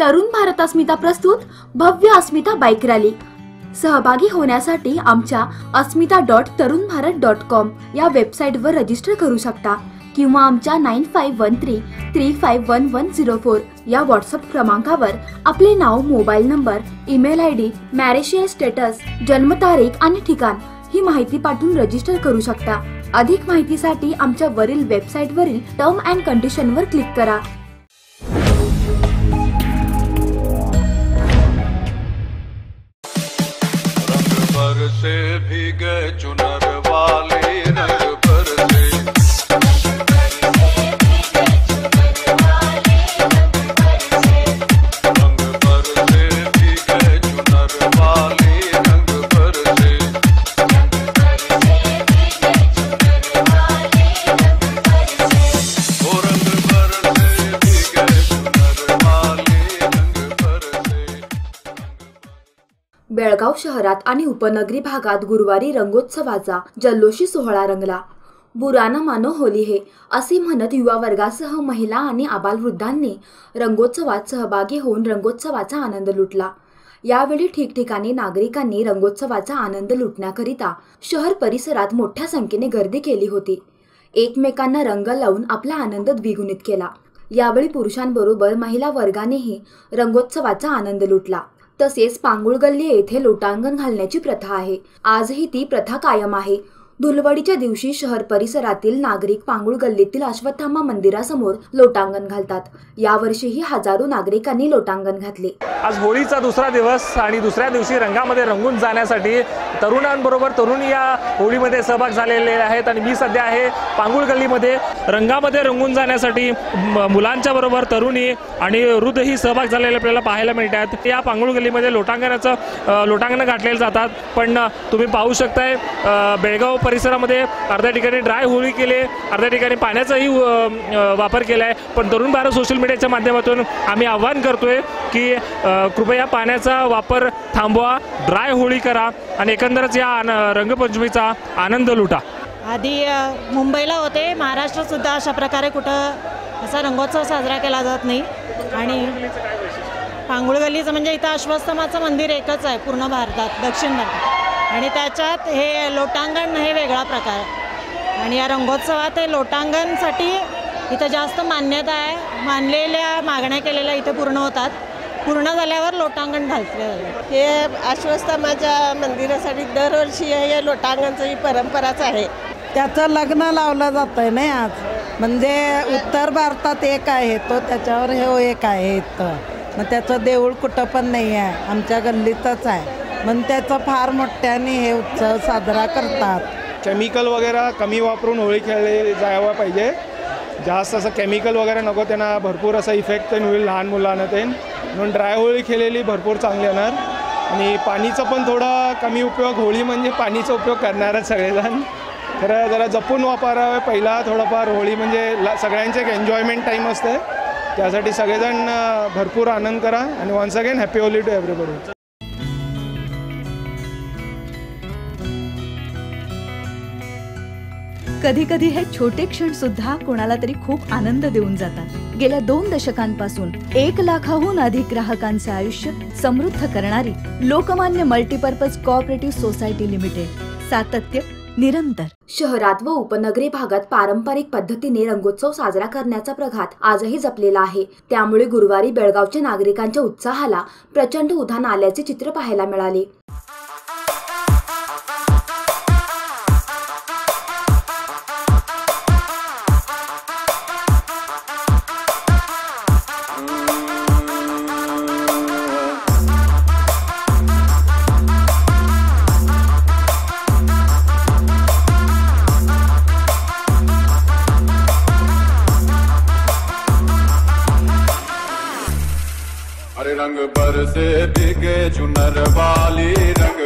तरुण भारत अस्मिता प्रस्तुत भव्य अस्मिता bike rally. सहभागी होण्यासाठी आमच्या अस्मिता dot Tarun Bharat dot com या वेबसाईटवर रजिस्टर करू शकता किंवा आमच्या nine five one three three five one one zero four या व्हॉट्सअप क्रमांकावर आपले नाव mobile number email I D मॅरेशियस status जन्मतारीख आणि ठिकाण ही माहिती पाठवून रजिस्टर करू शकता. अधिक माहितीसाठी आमच्या वरील वेबसाईटवरील टर्म अँड कंडिशनवर क्लिक करा. से भीगे चुनर वाली। बेळगाव शहरात आणि उपनगरी भागात गुरुवारी रंगोत्सवाचा जल्लोषी सोहळा रंगला. बुराना मानो होली हे असे म्हणत युवा वर्गासह महिला आणि आबालवृद्धांनी रंगोत्सवात सहभागी होऊन रंगोत्सवाचा आनंद लुटला. यावेळी ठिकठिकाणी नागरिकांनी रंगोत्सवाचा आनंद लुटण्याकरिता शहर परिसरात मोठ्या संख्येने गर्दी केली होती. एकमेकांना रंग लावून आपला आनंद द्विगुणित केला. यावेळी पुरुषांबरोबर महिला वर्गानेही रंगोत्सवाचा आनंद लुटला. तसेच पांगुळ गल्ली येथे लोटांगण घालण्याची प्रथा आहे. आजही ती प्रथा कायम आहे. धुलवडीच्या दिवशी शहर परिसरातील नागरिक पांगुळ गल्लीतील अश्वत्थामा मंदिरासमोर लोटांगण घालतात. यावर्षीही हजारो नागरिकांनी लोटांगण घातले. आज होळीचा दुसरा दिवस आणि दुसऱ्या दिवशी रंगामध्ये रंगून जाण्यासाठी तरुणांबरोबर तरुण या होळीमध्ये सहभाग झालेले आहेत आणि मी सध्या आहे पांगुळ गल्लीमध्ये. रंगामध्ये रंगून जाण्यासाठी मुलांच्या बरोबर तरुणी आणि वृद्धही सहभाग झालेले आपल्याला पाहायला मिळतात. या पांगुळ गल्लीमध्ये लोटांगणाचं लोटांगणं घातलेलं जातात. पण तुम्ही पाहू शकताय बेळगाव परिसरामध्ये अर्ध्या ठिकाणी ड्राय होळी केले अर्ध्या ठिकाणी पाण्याचाही वापर केला आहे. पण तरुण भारत सोशल मीडियाच्या माध्यमातून आम्ही आव्हान करतोय की कृपया पाण्याचा वापर थांबवा ड्राय होळी करा आणि एकंदरच या आन- रंगपंचमीचा आनंद लुटा. आधी मुंबईला होते. महाराष्ट्रातसुद्धा अशा प्रकारे कुठं असा रंगोत्सव साजरा केला जात नाही. आणि पांगुळगल्लीचं म्हणजे इथं अश्वस्तमाचं मंदिर एकच आहे पूर्ण भारतात दक्षिण भारतात. आणि त्याच्यात हे लोटांगण हे वेगळा प्रकार आहे. आणि या रंगोत्सवात हे लोटांगणसाठी इथं जास्त मान्यता आहे. मानलेल्या मागण्या केलेल्या इथे पूर्ण होतात. पूर्ण झाल्यावर लोटांगण घालतले जाते हे आश्वस्तमाच्या मंदिरासाठी दरवर्षी हे लोटांगणचं ही परंपराच आहे. त्याचं लग्न लावलं जातं आहे नाही आज. म्हणजे उत्तर भारतात एक आहे तो त्याच्यावर हे एक आहे इथं. मग त्याचं देऊळ कुठं पण नाही आहे. आमच्या गल्लीतच आहे. पण त्याचा फार मोठ्याने हे उत्सव साजरा करतात. केमिकल वगैरे कमी वापरून होळी खेळली जायला पाहिजे. जास्त असं केमिकल वगैरे नको त्यांना भरपूर असा इफेक्ट पण होईल लहान मुलांना ते म्हणून ड्राय होळी खेळलेली भरपूर चांगली येणार आणि पाणीचा पण थोडा कमी उपयोग होळी म्हणजे पाणीचा उपयोग करणारच सगळेजण. खरं जरा जपून वापरावं पहिला थोडंफार होळी म्हणजे सगळ्यांचे एक एन्जॉयमेंट टाईम असते. त्यासाठी सगळेजण भरपूर आनंद करा. आणि once again happy Holi to everybody कधी कधी हे छोटे क्षण सुद्धा कोणाला तरी खूप आनंद देऊन जातात. गेल्या दोन दशकांपासून एक लाखाहून अधिक ग्राहकांचे आयुष्य समृद्ध करणारी Lokmanya multipurpose cooperative society limited. सातत्य निरंतर. शहरात व उपनगरी भागात पारंपरिक पद्धतीने रंगोत्सव साजरा करण्याचा प्रघात आजही जपलेला आहे. त्यामुळे गुरुवारी बेळगावच्या नागरिकांच्या उत्साहाला प्रचंड उधाण आल्याचे चित्र पाहायला मिळाले. रंग बरसे बिगे चुनर वाली रंग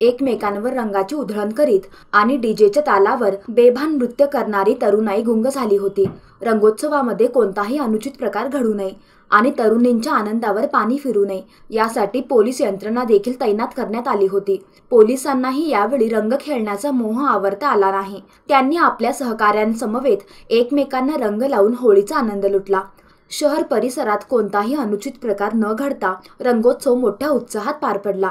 एकमेकांवर रंगाची उधळण करीत आणि डीजेच्या तालावर बेभान नृत्य करणारी तरुणाई गुंग झाली होती. रंगोत्सवामध्ये कोणताही अनुचित प्रकार घडू नये आणि तरुणींच्या आनंदावर पाणी फिरू नये यासाठी पोलीस यंत्रणा देखील तैनात करण्यात आली होती. पोलिसांनाही यावेळी रंग खेळण्याचा मोह आवरता आला नाही. त्यांनी आपल्या सहकाऱ्यांसमवेत एकमेकांना रंग लावून होळीचा आनंद लुटला. शहर परिसरात कोणताही अनुचित प्रकार न घडता रंगोत्सव मोठ्या उत्साहात पार पडला.